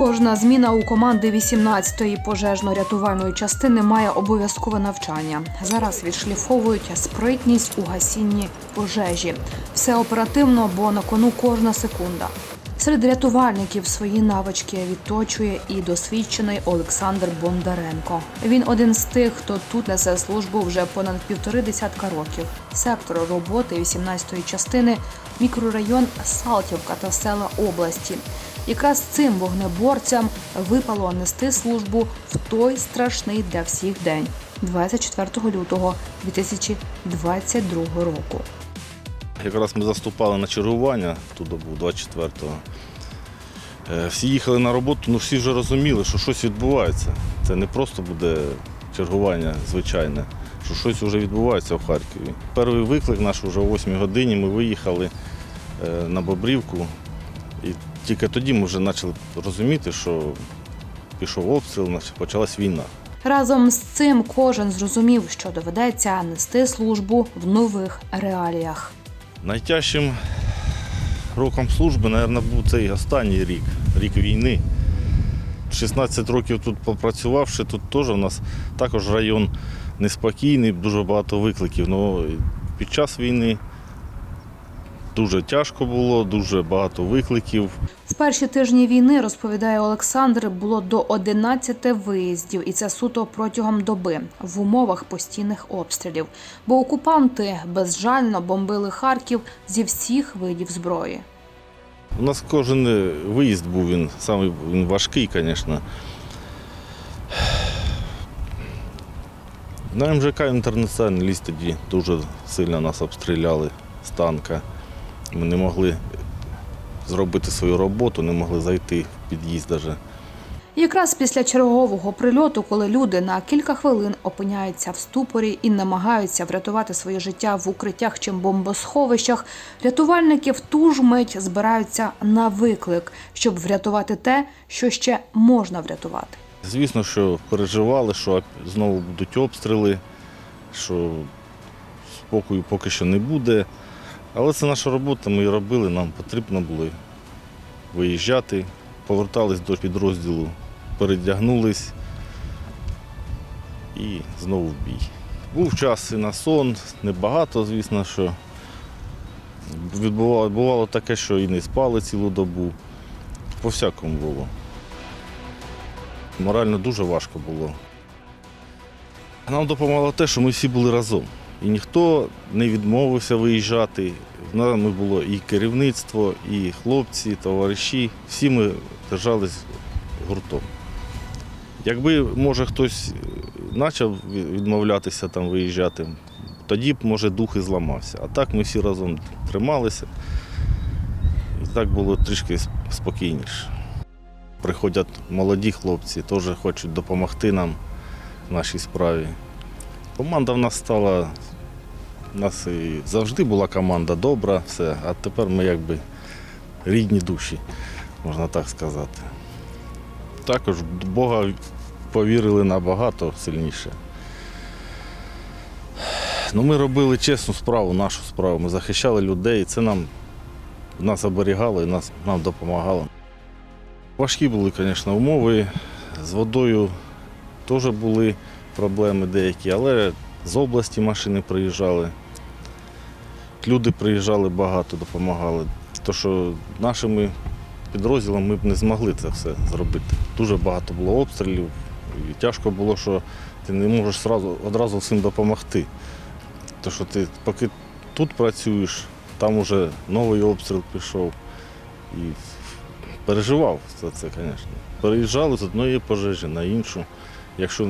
Кожна зміна у команди 18-ї пожежно-рятувальної частини має обов'язкове навчання. Зараз відшліфовують спритність у гасінні пожежі. Все оперативно, бо на кону кожна секунда. Серед рятувальників свої навички відточує і досвідчений Олександр Бондаренко. Він один з тих, хто тут несе службу вже понад півтори десятка років. Сектор роботи 18-ї частини мікрорайон Салтівка та села області. Якраз цим вогнеборцям випало нести службу в той страшний для всіх день 24 лютого 2022 року. Якраз ми заступали на чергування ту добу 24-го. Е, Всі їхали на роботу, ну всі вже розуміли, що щось відбувається. Це не просто буде чергування звичайне, що щось вже відбувається в Харкові. Перший виклик наш вже о 8 годині ми виїхали е, на Бобрівку. І тільки тоді ми вже почали розуміти, що пішов обстріл, почалась війна. Разом з цим кожен зрозумів, що доведеться нести службу в нових реаліях. Найтяжчим роком служби, мабуть, був цей останній рік, рік війни. 16 років тут попрацювавши, тут теж у нас також район неспокійний, дуже багато викликів. Ну, під час війни дуже тяжко було, дуже багато викликів. В перші тижні війни, розповідає Олександр, було до 11 виїздів, і це суто протягом доби в умовах постійних обстрілів. Бо окупанти безжально бомбили Харків зі всіх видів зброї. У нас кожен виїзд був він самий він важкий, звісно. На МЖК інтернаціональний ліс тоді дуже сильно нас обстріляли з танка. Ми не могли зробити свою роботу, не могли зайти в під'їзд навіть. Якраз після чергового прильоту, коли люди на кілька хвилин опиняються в ступорі і намагаються врятувати своє життя в укриттях чи бомбосховищах, рятувальники в ту ж мить збираються на виклик, щоб врятувати те, що ще можна врятувати. Звісно, що переживали, що знову будуть обстріли, що спокою поки що не буде. Але це наша робота, ми її робили, нам потрібно було виїжджати, повертались до підрозділу, передягнулись і знову в бій. Був час і на сон, небагато, звісно, що відбувало, бувало таке, що і не спали цілу добу. По всякому було. Морально дуже важко було. Нам допомагало те, що ми всі були разом. І ніхто не відмовився виїжджати. В нами було і керівництво, і хлопці, і товариші. Всі ми держались гуртом. Якби, може, хтось почав відмовлятися там виїжджати, тоді б, може, дух і зламався. А так ми всі разом трималися. І так було трішки спокійніше. Приходять молоді хлопці, теж хочуть допомогти нам в нашій справі. Команда в нас стала, у нас і завжди була команда добра, все, а тепер ми якби рідні душі, можна так сказати. Також Бога повірили набагато сильніше. Ну, ми робили чесну справу, нашу справу. Ми захищали людей, це нам нас оберігало і нас, нам допомагало. Важкі були, звісно, умови. З водою теж були проблеми деякі, але з області машини приїжджали. Люди приїжджали багато, допомагали. То, що нашими підрозділами ми б не змогли це все зробити. Дуже багато було обстрілів, і тяжко було, що ти не можеш одразу всім допомогти. То, що ти поки тут працюєш, там вже новий обстріл пішов. І переживав за це, звісно. Переїжджали з одної пожежі на іншу. Якщо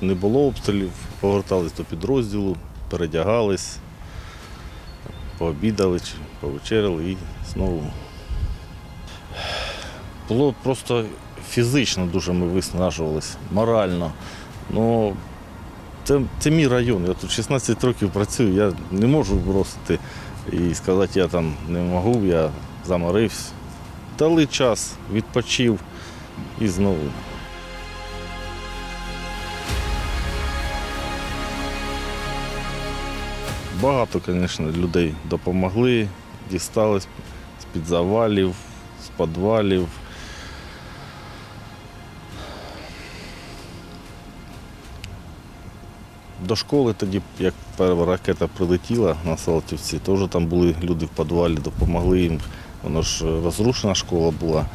не було обстрілів, повертались до підрозділу, передягались, пообідали повечеряли і знову. Було просто фізично дуже ми виснажувалися, морально. Ну, це, це мій район. Я тут 16 років працюю, я не можу бросити і сказати, я там не можу, я заморився. Дали час, відпочив і знову. Багато, звісно, людей допомогли, дістали з-під завалів, з підвалів. До школи тоді, як перша ракета прилетіла на Салтівці, теж там були люди в підвалі, допомогли їм. Воно ж е, розрушена школа була.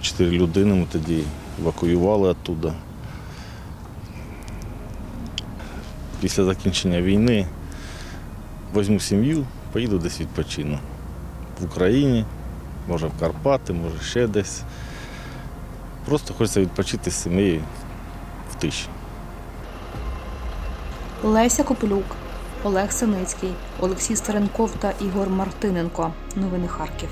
Чотири людини ми тоді евакуювали оттуда. Після закінчення війни візьму сім'ю, поїду десь відпочину. В Україні, може в Карпати, може ще десь. Просто хочеться відпочити з сім'єю в тиші. Леся Копилюк, Олег Синицький, Олексій Старенков та Ігор Мартиненко. Новини Харків.